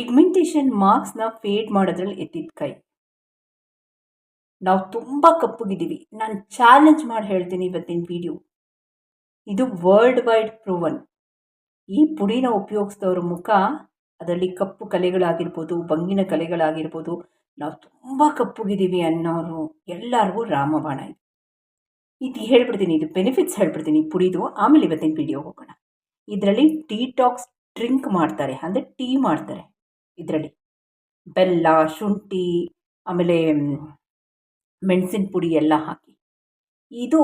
Pigmentation ಮಾರ್ಕ್ಸ್ನ feed ಮಾಡೋದ್ರಲ್ಲಿ ಎತ್ತಿದ ಕೈ. ನಾವು ತುಂಬ ಕಪ್ಪುಗಿದ್ದೀವಿ ನಾನು ಚಾಲೆಂಜ್ ಮಾಡಿ ಹೇಳ್ತೀನಿ ಇವತ್ತಿನ ವಿಡಿಯೋ ಇದು ವರ್ಲ್ಡ್ ವೈಡ್ ಪ್ರೂವನ್ ಈ ಪುಡಿನ ಉಪಯೋಗಿಸಿದವ್ರ ಮುಖ ಅದರಲ್ಲಿ ಕಪ್ಪು ಕಲೆಗಳಾಗಿರ್ಬೋದು, ಬಂಗಿನ ಕಲೆಗಳಾಗಿರ್ಬೋದು, ನಾವು ತುಂಬ ಕಪ್ಪುಗಿದ್ದೀವಿ ಅನ್ನೋರು ಎಲ್ಲರಿಗೂ ರಾಮಬಾಣ ಇದೆ. ಇದು ಹೇಳ್ಬಿಡ್ತೀನಿ, ಇದು ಬೆನಿಫಿಟ್ಸ್ ಹೇಳ್ಬಿಡ್ತೀನಿ ಪುಡಿದು. ಆಮೇಲೆ ಇವತ್ತಿನ ವಿಡಿಯೋ ಹೋಗೋಣ. ಇದರಲ್ಲಿ ಟೀ ಟಾಕ್ಸ್ ಡ್ರಿಂಕ್ ಮಾಡ್ತಾರೆ, ಅಂದರೆ ಟೀ ಮಾಡ್ತಾರೆ. ಇದರಲ್ಲಿ. ಬೆಲ್ಲ, ಶುಂಠಿ, ಆಮೇಲೆ ಮೆಣಸಿನ ಪುಡಿ ಎಲ್ಲ ಹಾಕಿ. ಇದು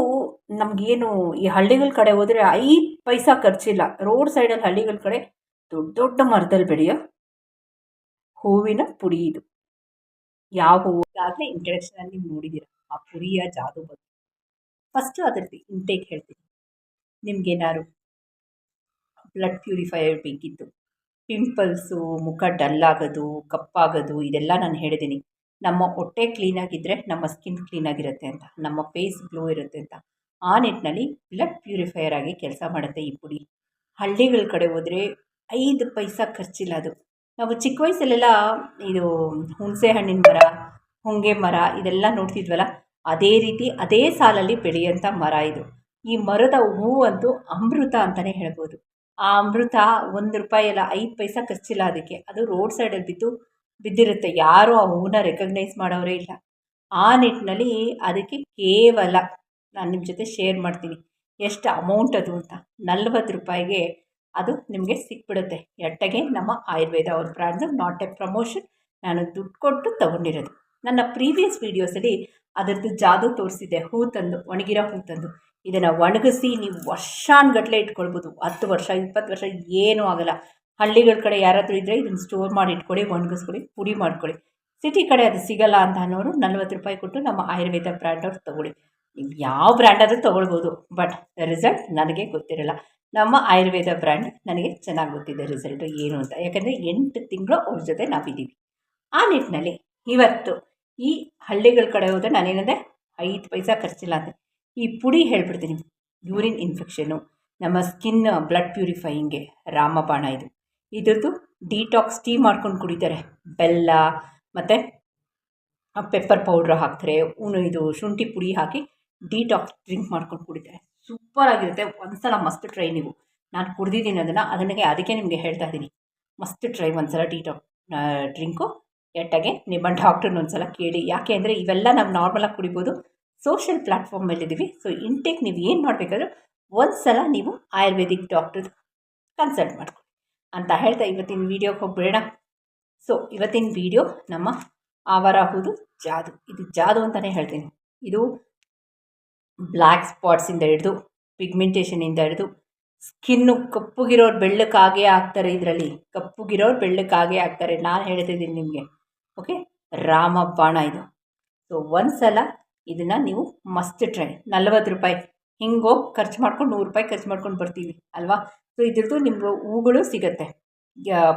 ನಮಗೇನು ಈ ಹಳ್ಳಿಗಳ ಕಡೆ ಹೋದರೆ ಐದು ಪೈಸಾ ಖರ್ಚಿಲ್ಲ. ರೋಡ್ ಸೈಡಲ್ಲಿ ಹಳ್ಳಿಗಳ ಕಡೆ ದೊಡ್ಡ ದೊಡ್ಡ ಮರದಲ್ಲಿ ಬೆಳೆಯೋ ಹೂವಿನ ಪುಡಿ ಇದು. ಯಾವ ಹೂವು ಆಗಲೇ ಇಂಟ್ರಡಕ್ಷನಲ್ಲಿ ನೀವು ನೋಡಿದ್ದೀರ ಆ ಪುರಿಯ ಜಾದು ಬಗ್ಗೆ. ಫಸ್ಟು ಅದರದ್ದು ಇಂಟೇಕ್ ಹೇಳ್ತೀನಿ. ನಿಮಗೇನಾದ್ರು ಬ್ಲಡ್ ಪ್ಯೂರಿಫೈಯರ್ ಬೇಕಿತ್ತು. ಪಿಂಪಲ್ಸು ಮುಖ ಡಲ್ ಆಗೋದು, ಕಪ್ಪಾಗೋದು, ಇದೆಲ್ಲ ನಾನು ಹೇಳಿದ್ದೀನಿ ನಮ್ಮ ಹೊಟ್ಟೆ ಕ್ಲೀನಾಗಿದ್ದರೆ ನಮ್ಮ ಸ್ಕಿನ್ ಕ್ಲೀನಾಗಿರುತ್ತೆ ಅಂತ, ನಮ್ಮ ಫೇಸ್ ಗ್ಲೋ ಇರುತ್ತೆ ಅಂತ. ಆ ನಿಟ್ಟಿನಲ್ಲಿ ಬ್ಲಡ್ ಪ್ಯೂರಿಫೈಯರ್ ಆಗಿ ಕೆಲಸ ಮಾಡುತ್ತೆ ಈ ಪುಡಿ. ಹಳ್ಳಿಗಳ ಕಡೆ ಹೋದರೆ ಐದು ಪೈಸ ಖರ್ಚಿಲ್ಲ ಅದು. ನಾವು ಚಿಕ್ಕ ವಯಸ್ಸಲ್ಲೆಲ್ಲ ಇದು ಹುಣಸೆ ಹಣ್ಣಿನ ಮರ, ಹೊಂಗೆ ಮರ ಇದೆಲ್ಲ ನೋಡ್ತಿದ್ವಲ್ಲ, ಅದೇ ರೀತಿ ಅದೇ ಸಾಲಲ್ಲಿ ಬೆಳೆಯೋಂಥ ಮರ ಇದು. ಈ ಮರದ ಹೂವಂತೂ ಅಮೃತ ಅಂತಲೇ ಹೇಳ್ಬೋದು. ಆ ಅಮೃತ ಒಂದು ರೂಪಾಯಿ ಅಲ್ಲ, ಐದು ಪೈಸಾ ಖರ್ಚಿಲ್ಲ ಅದಕ್ಕೆ. ಅದು ರೋಡ್ ಸೈಡಲ್ಲಿ ಬಿದ್ದು, ಬಿದ್ದಿರುತ್ತೆ. ಯಾರೂ ಆ ಹೂವನ್ನ ರೆಕಗ್ನೈಸ್ ಮಾಡೋರೇ ಇಲ್ಲ. ಆ ನಿಟ್ಟಿನಲ್ಲಿ ಅದಕ್ಕೆ ಕೇವಲ ನಾನು ನಿಮ್ಮ ಜೊತೆ ಶೇರ್ ಮಾಡ್ತೀನಿ. ಎಷ್ಟು ಅಮೌಂಟ್ ಅದು ಅಂತ. ನಲ್ವತ್ತು ರೂಪಾಯಿಗೆ ಅದು ನಿಮಗೆ ಸಿಕ್ಬಿಡುತ್ತೆ. ಎಟ್ಟಗೆ ನಮ್ಮ ಆಯುರ್ವೇದ ಅವ್ರ ಬ್ರ್ಯಾಂಡ್ಸು ನಾಟ್ ಎ ಪ್ರಮೋಷನ್ ನಾನು ದುಡ್ಡು ಕೊಟ್ಟು ತೊಗೊಂಡಿರೋದು. ನನ್ನ ಪ್ರೀವಿಯಸ್ ವೀಡಿಯೋಸಲ್ಲಿ ಅದರದ್ದು ಜಾದು ತೋರಿಸಿದ್ದೆ. ಹೂ ತಂದು, ಒಣಗಿರೋ ಹೂ ತಂದು. ಇದನ್ನು ಒಣಗಿಸಿ ನೀವು ವರ್ಷಾನುಗಟ್ಲೆ ಇಟ್ಕೊಳ್ಬೋದು. ಹತ್ತು ವರ್ಷ, ಇಪ್ಪತ್ತು ವರ್ಷ ಏನೂ ಆಗಲ್ಲ. ಹಳ್ಳಿಗಳ ಕಡೆ ಯಾರಾದರೂ ಇದ್ದರೆ ಇದನ್ನು ಸ್ಟೋರ್ ಮಾಡಿ ಇಟ್ಕೊಳ್ಳಿ, ಒಣಗಿಸ್ಕೊಳ್ಳಿ, ಪುಡಿ ಮಾಡ್ಕೊಳ್ಳಿ. ಸಿಟಿ ಕಡೆ ಅದು ಸಿಗಲ್ಲ ಅಂತ ಅನ್ನೋರು ನಲ್ವತ್ತು ರೂಪಾಯಿ ಕೊಟ್ಟು ನಮ್ಮ ಆಯುರ್ವೇದ ಬ್ರ್ಯಾಂಡ್ ಅವ್ರು ತೊಗೊಳ್ಳಿ. ನೀವು ಯಾವ ಬ್ರ್ಯಾಂಡ್ ಆದರೂ ತೊಗೊಳ್ಬೋದು ಬಟ್ ರಿಸಲ್ಟ್ ನನಗೆ ಗೊತ್ತಿರಲ್ಲ. ನಮ್ಮ ಆಯುರ್ವೇದ ಬ್ರ್ಯಾಂಡ್ ನನಗೆ ಚೆನ್ನಾಗಿ ಗೊತ್ತಿದೆ ರಿಸಲ್ಟ್ ಏನು ಅಂತ. ಯಾಕಂದರೆ ಎಂಟು ತಿಂಗಳು ಅವ್ರ ಜೊತೆ ನಾವಿದ್ದೀವಿ ಆ ನಿಟ್ಟಿನಲ್ಲಿ ಇವತ್ತು ಈ ಹಳ್ಳಿಗಳ ಕಡೆ ಹೋದರೆ ನಾನೇನಂದರೆ ಐದು ಪೈಸಾ ಖರ್ಚಿಲ್ಲ ಅಂತೆ ಈ ಪುಡಿ ಹೇಳ್ಬಿಡ್ತೀನಿ. ಯೂರಿನ್ ಇನ್ಫೆಕ್ಷನು ನಮ್ಮ ಸ್ಕಿನ್ ಬ್ಲಡ್ ಪ್ಯೂರಿಫೈಯಿಂಗ್ಗೆ ರಾಮಬಾಣ ಇದು. ಇದ್ರದ್ದು ಡಿಟಾಕ್ಸ್ ಟೀ ಮಾಡ್ಕೊಂಡು ಕುಡಿತಾರೆ. ಬೆಲ್ಲ, ಮತ್ತು ಪೆಪ್ಪರ್ ಪೌಡ್ರ್ ಹಾಕ್ತಾರೆ ಉನು ಇದು ಶುಂಠಿ ಪುಡಿ ಹಾಕಿ ಡಿಟಾಕ್ಸ್ ಡ್ರಿಂಕ್ ಮಾಡ್ಕೊಂಡು ಕುಡಿತಾರೆ. ಸೂಪರಾಗಿರುತ್ತೆ ಒಂದು ಸಲ ಮಸ್ತ್ ಟ್ರೈ ನೀವು. ನಾನು ಕುಡಿದಿದ್ದೀನಿ ಅದನ್ನು. ಅದನ್ನೇ ಅದಕ್ಕೆ ನಿಮಗೆ ಹೇಳ್ತಾ ಇದ್ದೀನಿ. ಮಸ್ತ್ ಟ್ರೈ ಒಂದು ಸಲ ಡಿಟಾಕ್ ಡ್ರಿಂಕು. ಎಟ್ಟಾಗೆ ನಿಮ್ಮ ಡಾಕ್ಟ್ರನ್ನ ಒಂದು ಸಲ ಕೇಳಿ. ಯಾಕೆ ಅಂದರೆ ಇವೆಲ್ಲ ನಾವು ನಾರ್ಮಲಾಗಿ ಕುಡಿಬೋದು. ಸೋಷಿಯಲ್ ಪ್ಲ್ಯಾಟ್ಫಾರ್ಮಲ್ಲಿದ್ದೀವಿ ಸೊ ಇಂಟೇಕ್ ನೀವು ಏನು ಮಾಡಬೇಕಾದ್ರೂ ಒಂದು ಸಲ ನೀವು ಆಯುರ್ವೇದಿಕ್ ಡಾಕ್ಟರ್ ಕನ್ಸಲ್ಟ್ ಮಾಡ್ಕೊಳ್ಳಿ. ಅಂತ ಹೇಳ್ತಾ ಇವತ್ತಿನ ವೀಡಿಯೋಗೆ ಹೋಗ್ಬಿಡೋಣ. ಸೊ ಇವತ್ತಿನ ವೀಡಿಯೋ ನಮ್ಮ ಆವಾರ ಹೂದು ಜಾದು. ಇದು ಜಾದು ಅಂತಲೇ ಹೇಳ್ತೀನಿ. ಇದು ಬ್ಲ್ಯಾಕ್ ಸ್ಪಾಟ್ಸಿಂದ ಹಿಡಿದು ಪಿಗ್ಮೆಂಟೇಷನಿಂದ ಹಿಡಿದು ಸ್ಕಿನ್ನು ಕಪ್ಪುಗಿರೋರು ಬೆಳ್ಳಕ್ಕಾಗೇ ಆಗ್ತಾರೆ ಇದರಲ್ಲಿ. ಕಪ್ಪುಗಿರೋರು ಬೆಳ್ಳಕ್ಕಾಗೇ ಆಗ್ತಾರೆ. ನಾನು ಹೇಳ್ತಿದ್ದೀನಿ ನಿಮಗೆ. ಓಕೆ ರಾಮ ಬಾಣ ಇದು. ಸೊ ಒಂದು ಸಲ ಇದನ್ನು ನೀವು ಮಸ್ಟ್ ಟ್ರೈ ನಲ್ವತ್ತು ರೂಪಾಯಿ. ಹಿಂಗೋ ಖರ್ಚು ಮಾಡ್ಕೊಂಡು ನೂರು ರೂಪಾಯಿ ಖರ್ಚು ಮಾಡ್ಕೊಂಡು ಬರ್ತೀವಿ, ಅಲ್ವಾ? ಸೊ ಇದ್ರದ್ದು ನಿಮ್ಗೆ ಹೂಗಳು ಸಿಗುತ್ತೆ.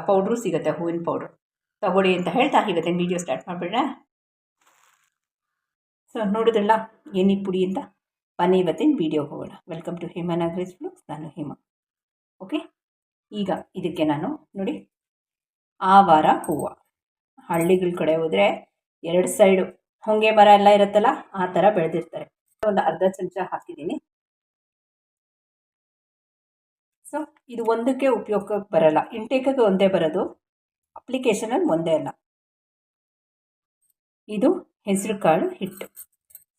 ಪೌಡ್ರು ಸಿಗುತ್ತೆ, ಹೂವಿನ ಪೌಡ್ರು ತಗೊಳ್ಳಿ ಅಂತ ಹೇಳ್ತಾ ಇವತ್ತಿನ ವೀಡಿಯೋ ಸ್ಟಾರ್ಟ್ ಮಾಡಿಬಿಡ್ರೆ ಸೊ ನೋಡಿದ್ರಲ್ಲ ಏನಿ ಪುಡಿ ಅಂತ? ಬನ್ನಿ ಇವತ್ತಿನ ವೀಡಿಯೋ ಹೋಗೋಣ. ವೆಲ್ಕಮ್ ಟು ಹೇಮಾ ನಾಗರೇಜ್ ನಾನು ಹೇಮಾ. ಓಕೆ ಈಗ ಇದಕ್ಕೆ ನಾನು ನೋಡಿ ಆ ವಾರ ಹೂವು. ಹಳ್ಳಿಗಳ ಕಡೆ ಹೋದರೆ ಎರಡು ಸೈಡು ಹೊಂಗೆ ಮರ ಎಲ್ಲ ಇರುತ್ತಲ್ಲ, ಆ ಥರ ಬೆಳೆದಿರ್ತಾರೆ. ಒಂದು ಅರ್ಧ ಚಮಚ ಹಾಕಿದ್ದೀನಿ. ಸೊ ಇದು ಒಂದಕ್ಕೆ ಉಪಯೋಗಕ್ಕೆ ಬರಲ್ಲ. ಇಂಟೇಕಿಗೆ ಒಂದೇ ಬರೋದು ಅಪ್ಲಿಕೇಶನಲ್ಲಿ ಒಂದೇ ಅಲ್ಲ. ಇದು ಹೆಸರು ಕಾಳು ಹಿಟ್ಟು.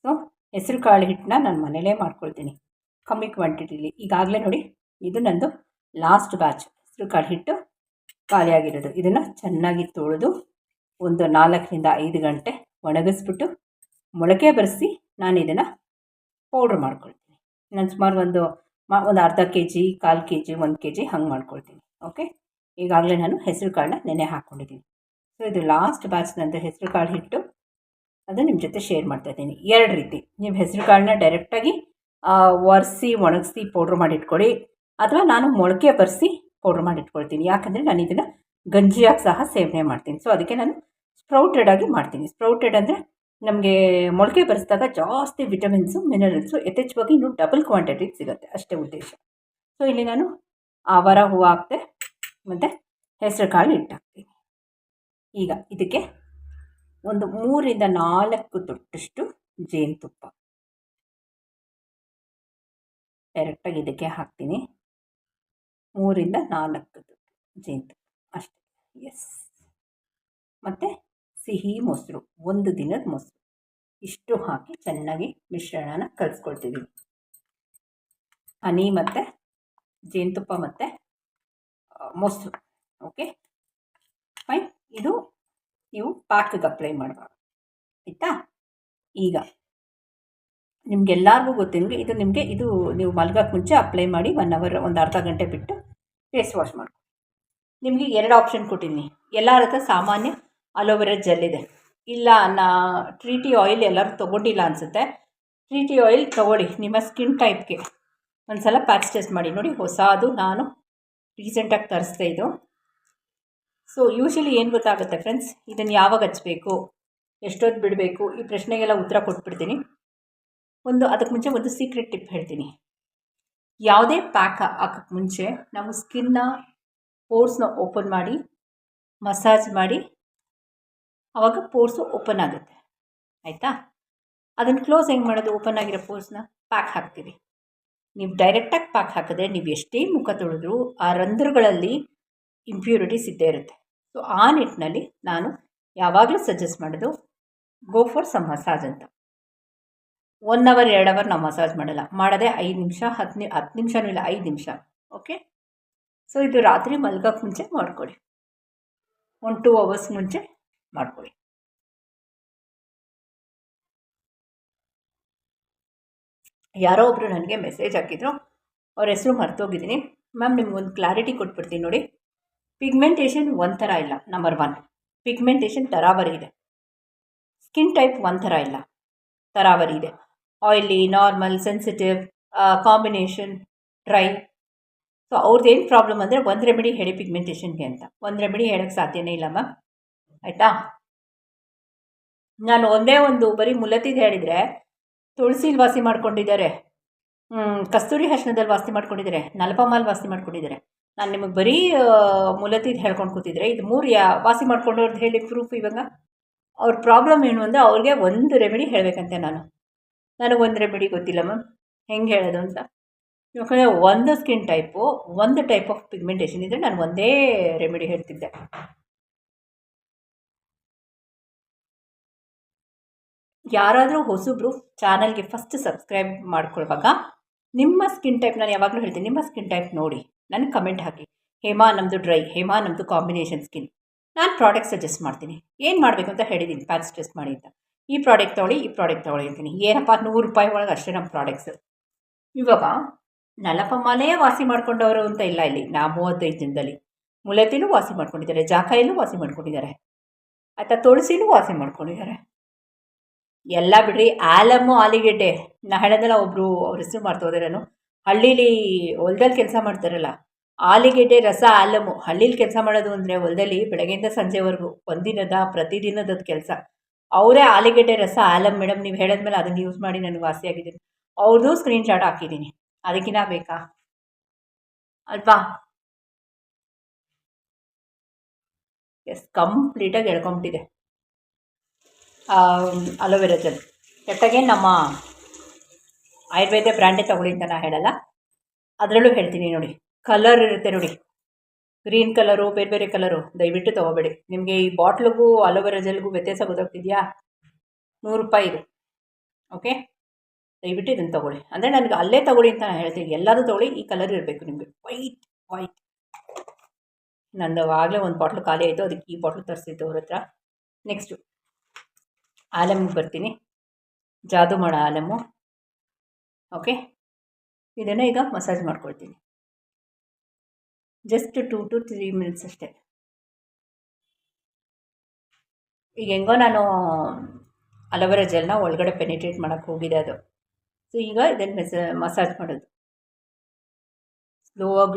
ಸೊ ಹೆಸರು ಕಾಳು ಹಿಟ್ಟನ್ನ ನಾನು ಮನೇಲೇ ಮಾಡ್ಕೊಳ್ತೀನಿ. ಕಮ್ಮಿ ಕ್ವಾಂಟಿಟಿಲಿ ಈಗಾಗಲೇ ನೋಡಿ, ಇದು ನಂದು ಲಾಸ್ಟ್ ಬ್ಯಾಚ್ ಹೆಸರು ಕಾಳು ಹಿಟ್ಟು ಖಾಲಿಯಾಗಿರೋದು. ಇದನ್ನು ಚೆನ್ನಾಗಿ ತೊಳೆದು ಒಂದು ನಾಲ್ಕರಿಂದ ಐದು ಗಂಟೆ ಒಣಗಿಸ್ಬಿಟ್ಟು ಮೊಳಕೆ ಬರೆಸಿ ನಾನು ಇದನ್ನು ಪೌಡ್ರ್ ಮಾಡ್ಕೊಳ್ತೀನಿ. ನಾನು ಸುಮಾರು ಒಂದು ಒಂದು ಅರ್ಧ ಕೆ ಜಿ ಕಾಲು ಕೆ ಜಿ ಒಂದು ಕೆ ಜಿ ಹಂಗೆ ಮಾಡ್ಕೊಳ್ತೀನಿ. ಓಕೆ ಈಗಾಗಲೇ ನಾನು ಹೆಸರು ಕಾಳನ್ನ ನೆನೆ ಹಾಕ್ಕೊಂಡಿದ್ದೀನಿ ಸೊ ಇದು ಲಾಸ್ಟ್ ಬ್ಯಾಚ್ ನಂದು ಹೆಸರು ಕಾಳು ಹಿಟ್ಟು. ಅದು ನಿಮ್ಮ ಜೊತೆ ಶೇರ್ ಮಾಡ್ತಾ ಇದ್ದೀನಿ. ಎರಡು ರೀತಿ. ನೀವು ಹೆಸರು ಕಾಳನ್ನ ಡೈರೆಕ್ಟಾಗಿ ಒರೆಸಿ, ಒಣಗಿಸಿ ಪೌಡ್ರ್ ಮಾಡಿಟ್ಕೊಳ್ಳಿ. ಅಥವಾ ನಾನು ಮೊಳಕೆ ಬರೆಸಿ ಪೌಡ್ರ್ ಮಾಡಿಟ್ಕೊಳ್ತೀನಿ. ಯಾಕಂದರೆ ನಾನು ಇದನ್ನು ಗಂಜಿಯಾಗಿ ಸಹ ಸೇವನೆ ಮಾಡ್ತೀನಿ. ಸೊ ಅದಕ್ಕೆ ನಾನು ಸ್ಪ್ರೌಟೆಡ್ ಆಗಿ ಮಾಡ್ತೀನಿ. ಸ್ಪ್ರೌಟೆಡ್ ಅಂದರೆ ನಮಗೆ ಮೊಳಕೆ ಬರೆಸಿದಾಗ ಜಾಸ್ತಿ ವಿಟಮಿನ್ಸು ಮಿನರಲ್ಸು ಯಥೇಚ್ಛವಾಗಿ ಇನ್ನೂ ಡಬಲ್ ಕ್ವಾಂಟಿಟಿ ಸಿಗುತ್ತೆ. ಅಷ್ಟೇ ಉದ್ದೇಶ. ಸೊ ಇಲ್ಲಿ ನಾನು ಆವಾರ ಹೂವು ಹಾಕ್ತೆ, ಮತ್ತು ಹೆಸರು ಕಾಳು ಇಟ್ಟಾಕ್ತೀನಿ ಈಗ ಇದಕ್ಕೆ ಒಂದು ಮೂರಿಂದ ನಾಲ್ಕು ತೊಟ್ಟಷ್ಟು ಜೇನುತುಪ್ಪ. ಡೈರೆಕ್ಟಾಗಿ ಇದಕ್ಕೆ ಹಾಕ್ತೀನಿ. ಮೂರಿಂದ ನಾಲ್ಕು ಜೇನುತುಪ್ಪ. ಅಷ್ಟೇ. ಎಸ್ ಮತ್ತು ಸಿಹಿ ಮೊಸರು, ಒಂದು ದಿನದ ಮೊಸರು. ಇಷ್ಟು ಹಾಕಿ ಚೆನ್ನಾಗಿ ಮಿಶ್ರಣನ ಕಲಿಸ್ಕೊಳ್ತಿದ್ದೀನಿ ಹನಿ ಮತ್ತು ಜೇನುತುಪ್ಪ ಮತ್ತು ಮೊಸರು. ಓಕೆ ಫೈನ್ ಇದು ನೀವು ಪಾಕಕ್ಕೆ ಅಪ್ಲೈ ಮಾಡಬಾರ್ದು. ಆಯಿತಾ? ಈಗ ನಿಮಗೆಲ್ಲರಿಗೂ ಗೊತ್ತಿಲ್ಲ ಇದು ನಿಮಗೆ ಇದು ನೀವು ಮಲ್ಗೋಕ್ಕೆ ಮುಂಚೆ ಅಪ್ಲೈ ಮಾಡಿ ಒನ್ ಅವರ್ ಒಂದು ಅರ್ಧ ಗಂಟೆ ಬಿಟ್ಟು ಫೇಸ್ ವಾಶ್ ಮಾಡಿ ನಿಮಗೆ ಎರಡು ಆಪ್ಷನ್ ಕೊಟ್ಟಿದ್ದೀನಿ ಎಲ್ಲರ ಹತ್ರ ಸಾಮಾನ್ಯ ಅಲೋವೆರಾ ಜೆಲ್ ಇದೆ. ಇಲ್ಲ, ನಾ ಟ್ರೀಟಿ ಆಯಿಲ್ ಎಲ್ಲರೂ ತೊಗೊಂಡಿಲ್ಲ ಅನಿಸುತ್ತೆ. ಟ್ರೀಟಿ ಆಯಿಲ್ ತೊಗೊಳ್ಳಿ, ನಿಮ್ಮ ಸ್ಕಿನ್ ಟೈಪ್ಗೆ ಒಂದು ಸಲ ಟೆಸ್ಟ್ ಮಾಡಿ, ನೋಡಿ ಹೊಸದು ನಾನು ರೀಸೆಂಟಾಗಿ ತರಿಸ್ದೆ ಇದು. ಸೊ ಯೂಶಲಿ ಏನು ಗೊತ್ತಾಗುತ್ತೆ ಫ್ರೆಂಡ್ಸ್ ಇದನ್ನು ಯಾವಾಗ ಹಚ್ಚಬೇಕು ಎಷ್ಟೊತ್ತು ಬಿಡಬೇಕು? ಈ ಪ್ರಶ್ನೆಗೆಲ್ಲ ಉತ್ತರ ಕೊಟ್ಬಿಡ್ತೀನಿ. ಒಂದು ಅದಕ್ಕೆ ಮುಂಚೆ ಒಂದು ಸೀಕ್ರೆಟ್ ಟಿಪ್ ಹೇಳ್ತೀನಿ. ಯಾವುದೇ ಪ್ಯಾಕ್ ಹಾಕೋಕ್ಕೆ ಮುಂಚೆ, ನಾವು ಸ್ಕಿನ್ನ ಪೋರ್ಸ್ನ ಓಪನ್ ಮಾಡಿ ಮಸಾಜ್ ಮಾಡಿ ಆವಾಗ ಪೋರ್ಸು ಓಪನ್ ಆಗುತ್ತೆ. ಆಯಿತಾ? ಅದನ್ನು ಕ್ಲೋಸ್ ಹೆಂಗೆ ಮಾಡೋದು? ಓಪನ್ ಆಗಿರೋ ಪೋರ್ಸ್ನ ಪ್ಯಾಕ್ ಹಾಕ್ತೀವಿ. ನೀವು ಡೈರೆಕ್ಟಾಗಿ ಪ್ಯಾಕ್ ಹಾಕಿದ್ರೆ ನೀವು ಎಷ್ಟೇ ಮುಖ ತೊಳೆದ್ರೂ ಆ ರಂಧ್ರಗಳಲ್ಲಿ ಇಂಪ್ಯೂರಿಟೀಸ್ ಇದ್ದೇ ಇರುತ್ತೆ. ಸೊ ಆ ನಿಟ್ಟಿನಲ್ಲಿ ನಾನು ಯಾವಾಗಲೂ ಸಜೆಸ್ಟ್ ಮಾಡೋದು ಗೋ ಫಾರ್ ಸಮ್ ಮಸಾಜ್ ಅಂತ. ಒನ್ ಅವರ್ ಎರಡು ಅವರ್ ನಾವು ಮಸಾಜ್ ಮಾಡಲ್ಲ. ಮಾಡೋದೇ ಐದು ನಿಮಿಷ ಹತ್ತು ನಿ ಹತ್ತು ನಿಮಿಷನೂ ಇಲ್ಲ, ಐದು ನಿಮಿಷ. ಓಕೆ ಸೊ ಇದು ರಾತ್ರಿ ಮಲ್ಗೋಕ್ಕೆ ಮುಂಚೆ ಮಾಡಿಕೊಡಿ. ಒಂದು ಟೂ ಅವರ್ಸ್ ಮುಂಚೆ ಮಾಡ್ಕೊಳ್ಳಿ. ಯಾರೋ ಒಬ್ಬರು ನನಗೆ ಮೆಸೇಜ್ ಹಾಕಿದ್ರು. ಅವ್ರ ಹೆಸರು ಮರ್ತೋಗಿದ್ದೀನಿ. ಮ್ಯಾಮ್ ನಿಮ್ಗೊಂದು ಕ್ಲಾರಿಟಿ ಕೊಟ್ಬಿಡ್ತೀನಿ ನೋಡಿ. ಪಿಗ್ಮೆಂಟೇಷನ್ ಒಂಥರ ಇಲ್ಲ ನಂಬರ್ ಒನ್ ಪಿಗ್ಮೆಂಟೇಷನ್ ತರಾವರಿ ಇದೆ. ಸ್ಕಿನ್ ಟೈಪ್ ಒಂಥರ ಇಲ್ಲ, ತರಾವರಿ ಇದೆ. Oily normal sensitive combination dry so ಅವ್ರದ್ದು ಏನು ಪ್ರಾಬ್ಲಮ್ ಅಂದರೆ ಒಂದು ರೆಮಿಡಿ ಹೇಳಿ ಪಿಗ್ಮೆಂಟೇಷನ್ಗೆ ಅಂತ. ಒಂದು ರೆಮಿಡಿ ಹೇಳೋಕ್ಕೆ ಸಾಧ್ಯನೇ ಇಲ್ಲ ಮ್ಯಾಮ್ ಆಯಿತಾ? ನಾನು ಒಂದೇ ಒಂದು ಬರೀ ಮುಲತಿದು ಹೇಳಿದರೆ ತುಳಸಿಲಿ ವಾಸಿ ಮಾಡ್ಕೊಂಡಿದ್ದಾರೆ. ಕಸ್ತೂರಿ ಹರ್ಷಣದಲ್ಲಿ ವಾಸಿ ಮಾಡ್ಕೊಂಡಿದ್ದಾರೆ ನಲಪಮಾಲ್ ವಾಸಿ ಮಾಡ್ಕೊಂಡಿದ್ದಾರೆ. ನಾನು ನಿಮಗೆ ಬರೀ ಮುಲತಿದು ಹೇಳ್ಕೊಂಡು ಕೂತಿದ್ರೆ ಇದು ಮೂರು ಯಾ, ವಾಸಿ ಮಾಡ್ಕೊಂಡವ್ರದ್ದು ಹೇಳಿ ಪ್ರೂಫ್ ಇವಾಗ? ಅವ್ರ ಪ್ರಾಬ್ಲಮ್ ಏನು ಅಂದರೆ ಅವ್ರಿಗೆ ಒಂದು ರೆಮಿಡಿ ಹೇಳಬೇಕಂತೆ ನಾನು. ನನಗೊಂದು ರೆಮಿಡಿ ಗೊತ್ತಿಲ್ಲ ಮ್ಯಾಮ್ ಹೆಂಗೆ ಹೇಳೋದು ಅಂತ? ಯಾಕಂದರೆ ಒಂದು ಸ್ಕಿನ್ ಟೈಪು ಒಂದು ಟೈಪ್ ಆಫ್ ಪಿಗ್ಮೆಂಟೇಷನ್ ಇದ್ದರೆ ನಾನು ಒಂದೇ ರೆಮಿಡಿ ಹೇಳ್ತಿದ್ದೆ. ಯಾರಾದರೂ ಹೊಸಬ್ರು ಚಾನಲ್ಗೆ ಫಸ್ಟ್ ಸಬ್ಸ್ಕ್ರೈಬ್ ಮಾಡ್ಕೊಳ್ಳುವಾಗ ನಿಮ್ಮ ಸ್ಕಿನ್ ಟೈಪ್ ನಾನು ಯಾವಾಗಲೂ ಹೇಳ್ತೀನಿ, ನಿಮ್ಮ ಸ್ಕಿನ್ ಟೈಪ್ ನೋಡಿ, ನನಗೆ ಕಮೆಂಟ್ ಹಾಕಿ. ಹೇಮಾ ನಮ್ಮದು ಡ್ರೈ ಹೇಮಾ ನಮ್ಮದು ಕಾಂಬಿನೇಷನ್ ಸ್ಕಿನ್ ನಾನು ಪ್ರಾಡಕ್ಟ್ ಸಜೆಸ್ಟ್ ಮಾಡ್ತೀನಿ. ಏನು ಮಾಡಬೇಕು ಅಂತ ಹೇಳಿದ್ದೀನಿ ಪ್ಯಾಚ್ ಟೆಸ್ಟ್ ಮಾಡಿ ಅಂತ. ಈ ಪ್ರಾಡಕ್ಟ್ ತೊಗೊಳ್ಳಿ, ಈ ಪ್ರಾಡಕ್ಟ್ ತೊಗೊಳ್ಳಿ ಅಂತೀನಿ. ಏನಪ್ಪ, ನೂರು ರೂಪಾಯಿ ಒಳಗೆ ಅಷ್ಟೇ ನಮ್ಮ ಪ್ರಾಡಕ್ಟ್ಸ್ ಇವಾಗ ನಲಪಮ್ಮನೇ ವಾಸಿ ಮಾಡ್ಕೊಂಡವರು ಅಂತ ಇಲ್ಲ ಇಲ್ಲಿ, ನಾ ಮೂವತ್ತೈದು ದಿನದಲ್ಲಿ. ಮುಲತಿಲೂ ವಾಸಿ ಮಾಡ್ಕೊಂಡಿದ್ದಾರೆ ಜಾಕಾಯಲ್ಲೂ ವಾಸಿ ಮಾಡ್ಕೊಂಡಿದ್ದಾರೆ. ಆಯಿತಾ ತುಳಸಿನೂ ವಾಸಿ ಮಾಡ್ಕೊಂಡಿದ್ದಾರೆ. ಎಲ್ಲ ಬಿಡ್ರಿ ಆಲಮ್ಮು ಆಲಿಗೆಡ್ಡೆ. ನಾ ಹೇಳೋದಲ್ಲ ಒಬ್ಬರು ಅವ್ರ ಹೆಸರು ಮಾಡ್ತೋದೆ ನಾನು ಹಳ್ಳೀಲಿ ಹೊಲ್ದಲ್ಲಿ ಕೆಲಸ ಮಾಡ್ತಾರಲ್ಲ, ಆಲಿಗೆಡ್ಡೆ, ರಸ ಆಲಮ್ಮು ಹಳ್ಳೀಲಿ ಕೆಲಸ ಮಾಡೋದು ಅಂದರೆ ಹೊಲದಲ್ಲಿ ಬೆಳಗ್ಗೆಯಿಂದ ಸಂಜೆವರೆಗೂ ಒಂದಿನದ ಪ್ರತಿದಿನದ ಕೆಲಸ. ಅವರೇ ಆಲಿಗೆಡ್ಡೆ, ರಸ, ಆಲಮ್ ಮೇಡಮ್, ನೀವು ಹೇಳಿದ್ಮೇಲೆ ಅದನ್ನು ಯೂಸ್ ಮಾಡಿ ನನಗೆ ವಾಸಿಯಾಗಿದ್ದೀನಿ ಅವ್ರದ್ದು ಸ್ಕ್ರೀನ್ ಶಾಟ್ ಹಾಕಿದ್ದೀನಿ. ಅದಕ್ಕಿಂತ ಬೇಕಾ? ಅಲ್ವಾ? ಎಸ್ ಕಂಪ್ಲೀಟಾಗಿ ಎಳ್ಕೊಂಬಿಟ್ಟಿದೆ. ಅಲೋವೆರಾ ಜೆಲ್ ಕೆಟ್ಟಾಗೆ ನಮ್ಮ ಆಯುರ್ವೇದ ಬ್ರ್ಯಾಂಡೇ ತಗೊಳ್ಳಿ ಅಂತ ನಾನು ಹೇಳಲ್ಲ. ಅದರಲ್ಲೂ ಹೇಳ್ತೀನಿ ನೋಡಿ. ಕಲರ್ ಇರುತ್ತೆ ನೋಡಿ. ಗ್ರೀನ್ ಕಲರು ಬೇರೆ ಬೇರೆ ಕಲರು ದಯವಿಟ್ಟು ತೊಗೋಬೇಡಿ. ನಿಮಗೆ ಈ ಬಾಟ್ಲಿಗೂ ಅಲೋವೆರಾ ಜೆಲ್ಗೂ ವ್ಯತ್ಯಾಸ ಗೊತ್ತಾಗ್ತಿದೆಯಾ? ನೂರು ರೂಪಾಯಿ ಇದು. ಓಕೆ ದಯವಿಟ್ಟು ಇದನ್ನು ತೊಗೊಳ್ಳಿ. ಅಂದರೆ ನನಗೆ ಅಲ್ಲೇ ತೊಗೊಳ್ಳಿ ಅಂತ ನಾನು ಹೇಳ್ತೀನಿ. ಎಲ್ಲರೂ ತೊಗೊಳ್ಳಿ, ಈ ಕಲರ್ ಇರಬೇಕು ನಿಮಗೆ. ವೈಟ್ ವೈಟ್ ನಂದು ಆಗಲೇ ಒಂದು ಬಾಟ್ಲು ಖಾಲಿ ಆಯಿತು. ಅದಕ್ಕೆ ಈ ಬಾಟ್ಲು ತರಿಸಿದ್ದು ಅವ್ರ ಹತ್ರ. ನೆಕ್ಸ್ಟು ಆಲಮ್ಗೆ ಬರ್ತೀನಿ. ಜಾದು ಮಾಡೋ ಆಲಮ್ಮು ಓಕೆ ಇದನ್ನು ಈಗ ಮಸಾಜ್ ಮಾಡ್ಕೊಳ್ತೀನಿ. Just two to three minutes ಅಷ್ಟೇ. ಈಗ ಹೆಂಗೋ ನಾನು ಅಲೋವೆರಾ ಜೆಲ್ನ ಒಳಗಡೆ ಪೆನಿಟ್ರೇಟ್ ಮಾಡೋಕ್ಕೆ ಹೋಗಿದೆ ಅದು. ಸೊ ಈಗ ಇದನ್ನು ಮೆಸ, ಮಸಾಜ್ ಮಾಡೋದು. ಸ್ಲೋ ಆಗಿ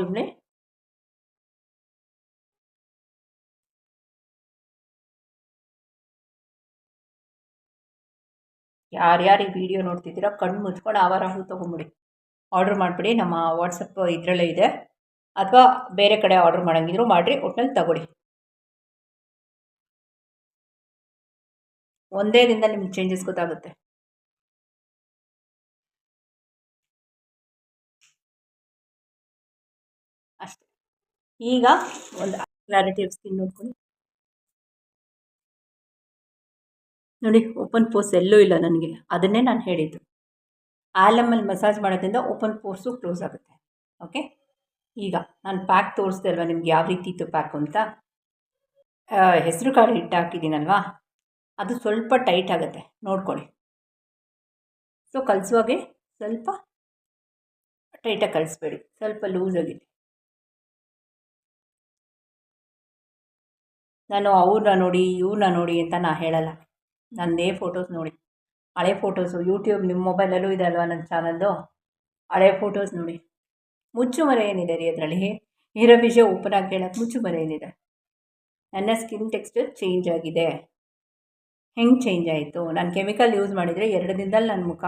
ಯಾರ್ಯಾರು ಈ ವಿಡಿಯೋ ನೋಡ್ತಿದ್ದೀರಾ ಕಣ್ಣು ಮುಚ್ಕೊಂಡು ಆವಾರ ತೊಗೊಂಬಿಡಿ ಆರ್ಡ್ರ್ ಮಾಡಿಬಿಡಿ, ನಮ್ಮ ವಾಟ್ಸಪ್ ಇದರಲ್ಲೇ ಇದೆ. ಅಥವಾ ಬೇರೆ ಕಡೆ ಆರ್ಡ್ರ್ ಮಾಡೋಂಗಿದ್ರು ಮಾಡಿರಿ, ಒಟ್ನಲ್ಲಿ ತಗೊಳ್ಳಿ. ಒಂದೇ ದಿನ ನಿಮ್ಗೆ ಚೇಂಜಸ್ ಗೊತ್ತಾಗುತ್ತೆ. ಅಷ್ಟೆ. ಈಗ ಒಂದು ಕ್ಲಾರಿಟಿ ಸ್ಕಿನ್ ನೋಡ್ಕೊಳ್ಳಿ ನೋಡಿ ಓಪನ್ ಪೋರ್ಸ್ ಎಲ್ಲೂ ಇಲ್ಲ ನನಗೆ. ಅದನ್ನೇ ನಾನು ಹೇಳಿದ್ದು. ಆಲಮಲ್ಲಿ ಮಸಾಜ್ ಮಾಡೋದ್ರಿಂದ ಓಪನ್ ಪೋರ್ಸು ಕ್ಲೋಸ್ ಆಗುತ್ತೆ. ಓಕೆ ಈಗ ನಾನು ಪ್ಯಾಕ್ ತೋರಿಸ್ದೆ ಅಲ್ವಾ ನಿಮ್ಗೆ ಯಾವ ರೀತಿ ಇತ್ತು ಪ್ಯಾಕು ಅಂತ? ಹೆಸರು ಕಾಳು ಹಿಟ್ಟು ಹಾಕಿದ್ದೀನಲ್ವಾ? ಅದು ಸ್ವಲ್ಪ ಟೈಟ್ ಆಗುತ್ತೆ. ನೋಡ್ಕೊಳ್ಳಿ. ಸೊ ಕಲಿಸುವಾಗೆ ಸ್ವಲ್ಪ ಟೈಟಾಗಿ ಕಲಿಸ್ಬೇಡಿ. ಸ್ವಲ್ಪ ಲೂಸಾಗಿ ನಾನು ಅವ್ರನ್ನ ನೋಡಿ ಇವ್ರನ್ನ ನೋಡಿ ಅಂತ ನಾ ಹೇಳಲ್ಲ. ನನ್ನದೇ ಫೋಟೋಸ್ ನೋಡಿ. ಹಳೆ ಫೋಟೋಸು ಯೂಟ್ಯೂಬ್ ನಿಮ್ಮ ಮೊಬೈಲಲ್ಲೂ ಇದೆ ಅಲ್ವಾ ನನ್ನ ಚಾನಲ್ದು ಹಳೆ ಫೋಟೋಸ್ ನೋಡಿ. ಮುಚ್ಚು ಮರ ಏನಿದೆ ರೀ ಅದರಲ್ಲಿ? ಇರೋ ವಿಷಯ ಓಪನ್ ಆಗಿ ಹೇಳಕ್ಕೆ ಮುಚ್ಚು ಮರ ಏನಿದೆ? ನನ್ನ ಸ್ಕಿನ್ ಟೆಕ್ಸ್ಚರ್ ಚೇಂಜ್ ಆಗಿದೆ. ಹೆಂಗೆ ಚೇಂಜ್ ಆಯಿತು? ನಾನು ಕೆಮಿಕಲ್ ಯೂಸ್ ಮಾಡಿದರೆ ಎರಡು ದಿನದಲ್ಲಿ ನನ್ನ ಮುಖ.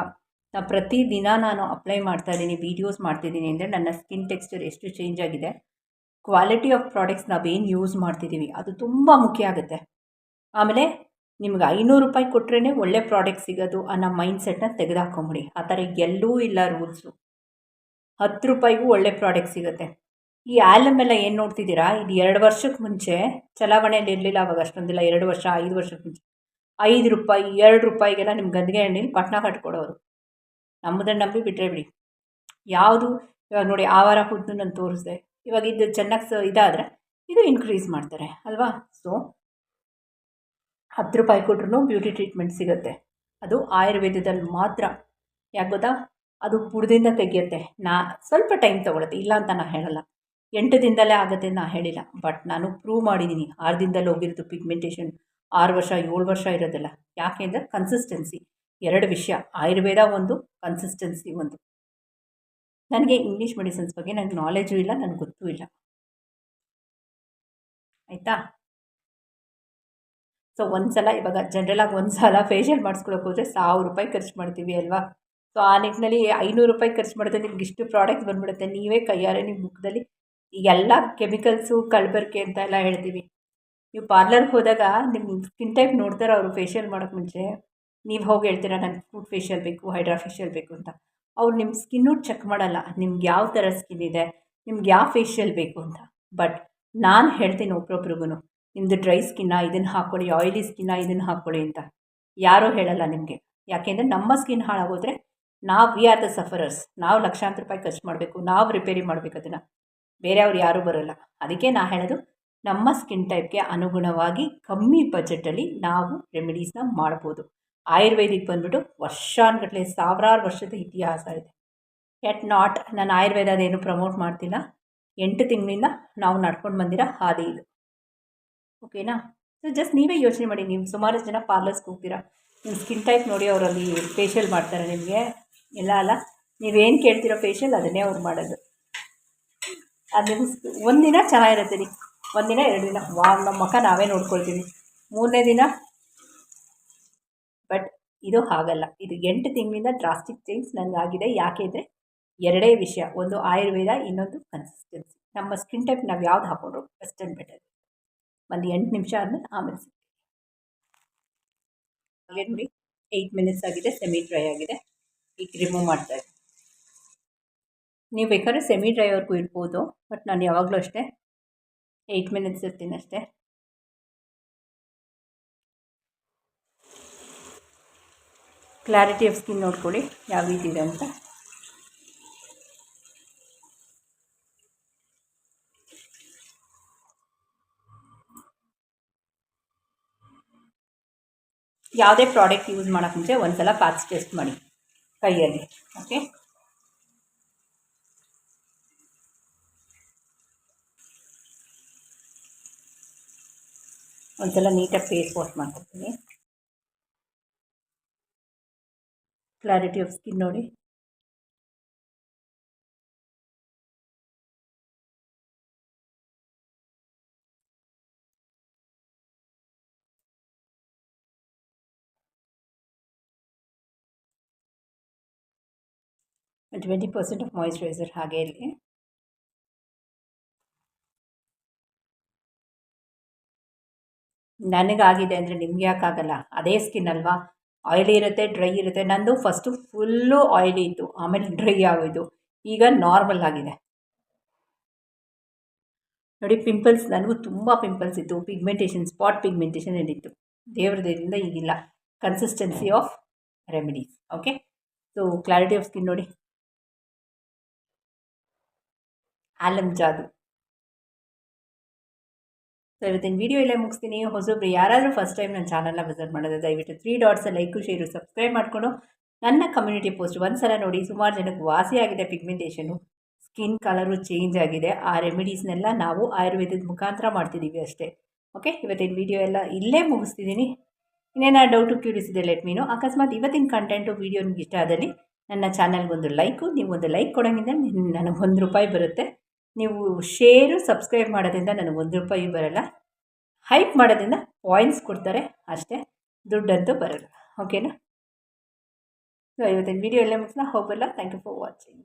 ನಾನು ಪ್ರತಿದಿನ ನಾನು ಅಪ್ಲೈ ಮಾಡ್ತಾ ಇದ್ದೀನಿ ವೀಡಿಯೋಸ್ ಮಾಡ್ತಿದ್ದೀನಿ ಅಂದರೆ ನನ್ನ ಸ್ಕಿನ್ ಟೆಕ್ಸ್ಚರ್ ಎಷ್ಟು ಚೇಂಜ್ ಆಗಿದೆ? ಕ್ವಾಲಿಟಿ ಆಫ್ ಪ್ರಾಡಕ್ಟ್ಸ್ ನಾವೇನು ಯೂಸ್ ಮಾಡ್ತಿದ್ದೀವಿ ಅದು ತುಂಬ ಮುಖ್ಯ ಆಗುತ್ತೆ. ಆಮೇಲೆ ನಿಮ್ಗೆ ಐನೂರು ರೂಪಾಯಿ ಕೊಟ್ರೇ ಒಳ್ಳೆ ಪ್ರಾಡಕ್ಟ್ ಸಿಗೋದು ಅನ್ನೋ ಮೈಂಡ್ ಸೆಟ್ನ ತೆಗೆದುಹಾಕೊಂಬಿಡಿ ಆ ಥರ ಎಲ್ಲೂ ಇಲ್ಲ ರೂಲ್ಸು ಹತ್ತು ರೂಪಾಯಿಗೂ ಒಳ್ಳೆ ಪ್ರಾಡಕ್ಟ್ ಸಿಗುತ್ತೆ. ಈ ಆ್ಯಲಮ್ ಎಲ್ಲ ಏನು ನೋಡ್ತಿದ್ದೀರಾ? ಇದು ಎರಡು ವರ್ಷಕ್ಕೆ ಮುಂಚೆ ಚಲಾವಣೆಯಲ್ಲಿ ಇರಲಿಲ್ಲ ಅವಾಗ ಅಷ್ಟೊಂದಿಲ್ಲ, ಎರಡು ವರ್ಷ, ಐದು ವರ್ಷಕ್ಕೆ ಮುಂಚೆ. ಐದು ರೂಪಾಯಿ, ಎರಡು ರೂಪಾಯಿಗೆಲ್ಲ ನಿಮ್ಮ ಗಂದಿಗೆ ಎಣ್ಣೆಲಿ ಪಟ್ನ ಕಟ್ಕೊಡೋರು. ನಮ್ಮದನ್ನು ನಂಬಿ ಬಿಟ್ಟರೆ ಬಿಡಿ. ಯಾವುದು? ಇವಾಗ ನೋಡಿ ಆ ವಾರ ಹುದ್ದು ನಾನು ತೋರಿಸಿದೆ. ಇವಾಗ ಇದು ಚೆನ್ನಾಗಿ ಸ ಇದಾದರೆ ಇದು ಇನ್ಕ್ರೀಸ್ ಮಾಡ್ತಾರೆ, ಅಲ್ವಾ? ಸೊ ಹತ್ತು ರೂಪಾಯಿ ಕೊಟ್ರೂ ಬ್ಯೂಟಿ ಟ್ರೀಟ್ಮೆಂಟ್ ಸಿಗುತ್ತೆ. ಅದು ಆಯುರ್ವೇದದಲ್ಲಿ ಮಾತ್ರ. ಯಾಕೆ ಗೊತ್ತಾ? ಅದು ಬುಡದಿಂದ ತೆಗೆಯುತ್ತೆ. ನಾ ಸ್ವಲ್ಪ ಟೈಮ್ ತೊಗೊಳುತ್ತೆ. ಇಲ್ಲ ಅಂತ ನಾನು ಹೇಳಲ್ಲ. ಎಂಟು ದಿನದಲ್ಲೇ ಆಗುತ್ತೆ ನಾನು ಹೇಳಿಲ್ಲ. ಬಟ್ ನಾನು ಪ್ರೂವ್ ಮಾಡಿದ್ದೀನಿ ಆರು ದಿನದಲ್ಲಿ ಹೋಗಿರೋದು ಪಿಗ್ಮೆಂಟೇಷನ್ ಆರು ವರ್ಷ, ಏಳು ವರ್ಷ ಇರೋದಿಲ್ಲ. ಯಾಕೆ ಅಂದರೆ ಕನ್ಸಿಸ್ಟೆನ್ಸಿ ಎರಡು ವಿಷಯ. ಆಯುರ್ವೇದ ಒಂದು ಕನ್ಸಿಸ್ಟೆನ್ಸಿ ಒಂದು. ನನಗೆ ಇಂಗ್ಲೀಷ್ ಮೆಡಿಸಿನ್ಸ್ ಬಗ್ಗೆ ನನಗೆ ನಾಲೆಜು ಇಲ್ಲ, ನನಗೆ ಗೊತ್ತೂ ಇಲ್ಲ. ಆಯಿತಾ? ಸೊ ಒಂದು ಸಲ, ಇವಾಗ ಜನ್ರಲಾಗಿ ಒಂದು ಸಲ ಫೇಶಿಯಲ್ ಮಾಡಿಸ್ಕೊಳಕ್ಕೆ ಹೋದರೆ ಸಾವಿರ ರೂಪಾಯಿ ಖರ್ಚು ಮಾಡ್ತೀವಿ ಅಲ್ವಾ? ಸೊ ಆ ನಿಟ್ಟಿನಲ್ಲಿ ಐನೂರು ರೂಪಾಯಿ ಖರ್ಚು ಮಾಡಿದ್ರೆ ನಿಮ್ಗೆ ಇಷ್ಟು ಪ್ರಾಡಕ್ಟ್ಸ್ ಬಂದ್ಬಿಡುತ್ತೆ. ನೀವೇ ಕೈಯಾರೆ ನಿಮ್ಮ ಮುಖದಲ್ಲಿ ಎಲ್ಲ ಕೆಮಿಕಲ್ಸು ಕಲಬೆರಕೆ ಅಂತ ಎಲ್ಲ ಹೇಳ್ತೀವಿ. ನೀವು ಪಾರ್ಲರ್ಗೆ ಹೋದಾಗ ನಿಮ್ಮ ಸ್ಕಿನ್ ಟೈಪ್ ನೋಡ್ತಾರೆ ಅವರು ಫೇಶಿಯಲ್ ಮಾಡೋಕ್ಕೆ ಮುಂಚೆ, ನೀವು ಹೋಗಿ ಹೇಳ್ತೀರಾ, ನನಗೆ ಫುಡ್ ಫೇಶಿಯಲ್ ಬೇಕು ಹೈಡ್ರಾ ಫೇಶಿಯಲ್ ಬೇಕು ಅಂತ. ಅವ್ರು ನಿಮ್ಮ ಸ್ಕಿನ್ನು ಚೆಕ್ ಮಾಡಲ್ಲ. ನಿಮ್ಗೆ ಯಾವ ಥರ ಸ್ಕಿನ್ ಇದೆ, ನಿಮ್ಗೆ ಯಾವ ಫೇಶಿಯಲ್ ಬೇಕು ಅಂತ. ಬಟ್ ನಾನು ಹೇಳ್ತೀನಿ ಒಬ್ರೊಬ್ರಿಗೂ ನಿಮ್ಮದು ಡ್ರೈ ಸ್ಕಿನ್ನ ಇದನ್ನು ಹಾಕ್ಕೊಳ್ಳಿ ಆಯಿಲಿ ಸ್ಕಿನ್ನ ಇದನ್ನು ಹಾಕ್ಕೊಳ್ಳಿ ಅಂತ. ಯಾರೂ ಹೇಳಲ್ಲ ನಿಮಗೆ. ಯಾಕೆಂದರೆ ನಮ್ಮ ಸ್ಕಿನ್ ಹಾಳಾಗೋದ್ರೆ ನಾವು ವಿ ಆರ್ ದ ಸಫರರ್ಸ್ ನಾವು ಲಕ್ಷಾಂತರ ರೂಪಾಯಿ ಖರ್ಚು ಮಾಡಬೇಕು, ನಾವು ರಿಪೇರಿ ಮಾಡಬೇಕು ಅದನ್ನು. ಬೇರೆಯವ್ರು ಯಾರೂ ಬರೋಲ್ಲ. ಅದಕ್ಕೆ ನಾ ಹೇಳೋದು, ನಮ್ಮ ಸ್ಕಿನ್ ಟೈಪ್ಗೆ ಅನುಗುಣವಾಗಿ ಕಮ್ಮಿ ಬಜೆಟಲ್ಲಿ ನಾವು ರೆಮಿಡೀಸ್ನ ಮಾಡ್ಬೋದು. ಆಯುರ್ವೇದಿಕ್ ಬಂದ್ಬಿಟ್ಟು ವರ್ಷಾನುಗಟ್ಟಲೆ ಸಾವಿರಾರು ವರ್ಷದ ಇತಿಹಾಸ ಇದೆ. ಎಟ್ ನಾಟ್ ನಾನು ಆಯುರ್ವೇದದೇನು ಪ್ರಮೋಟ್ ಮಾಡ್ತಿಲ್ಲ. ಎಂಟು ತಿಂಗಳಿಂದ ನಾವು ನಡ್ಕೊಂಡು ಬಂದಿರೋ ಹಾದಿ ಇದು. ಓಕೆನಾ ಸೊ ಜಸ್ಟ್ ನೀವೇ ಯೋಚನೆ ಮಾಡಿ, ನೀವು ಸುಮಾರು ಜನ ಪಾರ್ಲರ್ಸ್ಗೆ ಹೋಗ್ತೀರಾ? ನಿಮ್ಮ ಸ್ಕಿನ್ ಟೈಪ್ ನೋಡಿ ಅವರಲ್ಲಿ ಫೇಶಿಯಲ್ ಮಾಡ್ತಾರೆ ನಿಮಗೆ. ಇಲ್ಲ ಅಲ್ಲ? ನೀವೇನು ಕೇಳ್ತೀರೋ ಫೇಶಿಯಲ್ ಅದನ್ನೇ ಅವ್ರು ಮಾಡೋದು. ಅದು ಒಂದಿನ ಚೆನ್ನಾಗಿರುತ್ತೆ ರೀ ಒಂದಿನ ಎರಡು ದಿನ. ವಾ ನಮ್ಮ ಮುಖ ನಾವೇ ನೋಡ್ಕೊಳ್ತೀವಿ. ಮೂರನೇ ದಿನ? ಬಟ್ ಇದು ಹಾಗಲ್ಲ. ಇದು ಎಂಟು ತಿಂಗಳಿಂದ ಡ್ರಾಸ್ಟಿಕ್ ಚೇಂಜ್ ನನಗಾಗಿದೆ ಯಾಕೆ ಅಂದರೆ ಎರಡೇ ವಿಷಯ. ಒಂದು ಆಯುರ್ವೇದ, ಇನ್ನೊಂದು ಕನ್ಸಿಸ್ಟೆನ್ಸಿ ನಮ್ಮ ಸ್ಕಿನ್ ಟೈಪ್ ನಾವು ಯಾವ್ದು ಹಾಕೊಂಡ್ರು ಆ್ಯಂಡ್ ಬೆಟರ್ ಒಂದು ಎಂಟು ನಿಮಿಷ ಆದಮೇಲೆ ಆಮೇಲೆ ನೋಡಿ ಏಯ್ಟ್ ಮಿನಿಟ್ಸ್ ಆಗಿದೆ ಸೆಮಿ ಡ್ರೈ ಆಗಿದೆ. ಈಗ ರಿಮೂವ್ ಮಾಡ್ತಾ ಇದ್ದೀನಿ. ನೀವು ಬೇಕಾದ್ರೆ ಸೆಮಿ ಡ್ರೈವರ್ಗೂ ಇರ್ಬೋದು ಬಟ್ ನಾನು ಯಾವಾಗಲೂ ಅಷ್ಟೇ ಏಯ್ಟ್ ಮಿನಿಟ್ಸ್ ಇರ್ತೀನಿ ಅಷ್ಟೇ. ಕ್ಲಾರಿಟಿ ಆಫ್ ಸ್ಕಿನ್ ನೋಡ್ಕೊಳ್ಳಿ, ಯಾವ ರೀತಿ ಇದೆ ಅಂತ. ಯಾವುದೇ ಪ್ರಾಡಕ್ಟ್ ಯೂಸ್ ಮಾಡೋಕ್ಕೆ ಮುಂಚೆ ಒಂದು ಸಲ ಟೆಸ್ಟ್ ಮಾಡಿ ಕೈಯಲ್ಲಿ ಓಕೆ ಒಂದ್ಸಲ ನೀಟಾಗಿ ಫೇಸ್ ವಾಶ್ ಮಾಡ್ಕೊತೀನಿ. ಕ್ಲಾರಿಟಿ ಆಫ್ ಸ್ಕಿನ್ ನೋಡಿ. ಟ್ವೆಂಟಿ ಪರ್ಸೆಂಟ್ ಆಫ್ ಮಾಯಿಶ್ಚರೈಸರ್ ಹಾಗೆ ಇರಲಿ ನನಗಾಗಿದೆ ಅಂದರೆ ನಿಮ್ಗೆ ಯಾಕಾಗಲ್ಲ? ಅದೇ ಸ್ಕಿನ್ ಅಲ್ವಾ? ಆಯಿಲಿ ಇರುತ್ತೆ ಡ್ರೈ ಇರುತ್ತೆ. ನಂದು ಫಸ್ಟು ಫುಲ್ಲು ಆಯಿಲಿ ಇತ್ತು. ಆಮೇಲೆ ಡ್ರೈ ಆಗೋಯಿತು. ಈಗ ನಾರ್ಮಲ್ ಆಗಿದೆ. ನೋಡಿ ಪಿಂಪಲ್ಸ್ ನನಗೂ ತುಂಬ ಪಿಂಪಲ್ಸ್ ಇತ್ತು. ಪಿಗ್ಮೆಂಟೇಷನ್ ಸ್ಪಾಟ್ ಪಿಗ್ಮೆಂಟೇಷನ್ ಏನಿತ್ತು ದೇವ್ರ ದೇವರಿಂದ ಈಗಿಲ್ಲ. Consistency of remedies okay so clarity of skin ನೋಡಿ. ಆಲಮ್ ಜಾದು. ಸೊ ಇವತ್ತಿನ ವೀಡಿಯೋ ಇಲ್ಲೇ ಮುಗಿಸ್ತೀನಿ. ಹೊಸೊಬ್ರು ಯಾರಾದರೂ ಫಸ್ಟ್ ಟೈಮ್ ನನ್ನ ಚಾನಲ್ನ ವಿಸಿಟ್ ಮಾಡೋದು, ದಯವಿಟ್ಟು three dots like share subscribe ಮಾಡಿಕೊಂಡು ನನ್ನ ಕಮ್ಯುನಿಟಿ ಪೋಸ್ಟ್ ಒಂದು ಸಲ ನೋಡಿ. ಸುಮಾರು ಜನಕ್ಕೆ ವಾಸಿಯಾಗಿದೆ ಪಿಗ್ಮೆಂಟೇಷನು ಸ್ಕಿನ್ ಕಲರು ಚೇಂಜ್ ಆಗಿದೆ. ಆ ರೆಮಿಡೀಸ್ನೆಲ್ಲ ನಾವು ಆಯುರ್ವೇದದ ಮುಖಾಂತರ ಮಾಡ್ತಿದ್ದೀವಿ ಅಷ್ಟೇ. ಓಕೆ ಇವತ್ತಿನ ವೀಡಿಯೋ ಎಲ್ಲ ಇಲ್ಲೇ ಮುಗಿಸ್ತಿದ್ದೀನಿ ಇನ್ನೇನೋ ಡೌಟು ಕ್ಯೂರಿಸಿದೆ ಲೆಟ್ ಮೀನು ಅಕಸ್ಮಾತ್ ಇವತ್ತಿನ ಕಂಟೆಂಟು ವೀಡಿಯೋ ನಿಮ್ಗೆ ಇಷ್ಟ ಆದಲ್ಲಿ ನನ್ನ ಚಾನಲ್ಗೊಂದು ಲೈಕು ಒಂದು ಲೈಕ್ ಕೊಡೋಂಗಿಂದ ನನಗೆ ಒಂದು ರೂಪಾಯಿ ಬರುತ್ತೆ. ನೀವು ಶೇರು ಸಬ್ಸ್ಕ್ರೈಬ್ ಮಾಡೋದ್ರಿಂದ ನನಗೆ ಒಂದು ರೂಪಾಯಿ ಬರೋಲ್ಲ. ಹೈಪ್ ಮಾಡೋದ್ರಿಂದ ಪಾಯಿಂಟ್ಸ್ ಕೊಡ್ತಾರೆ. ಅಷ್ಟೇ, ದುಡ್ಡಂತೂ ಬರೋಲ್ಲ. ಓಕೆನಾ ಸೊ ಇವತ್ತಿನ ವೀಡಿಯೋ ಎಲ್ಲ ಮುಗಿಸ್ಲಾ. ಹೋಗಲ್ಲ ಥ್ಯಾಂಕ್ ಯು ಫಾರ್ ವಾಚಿಂಗ್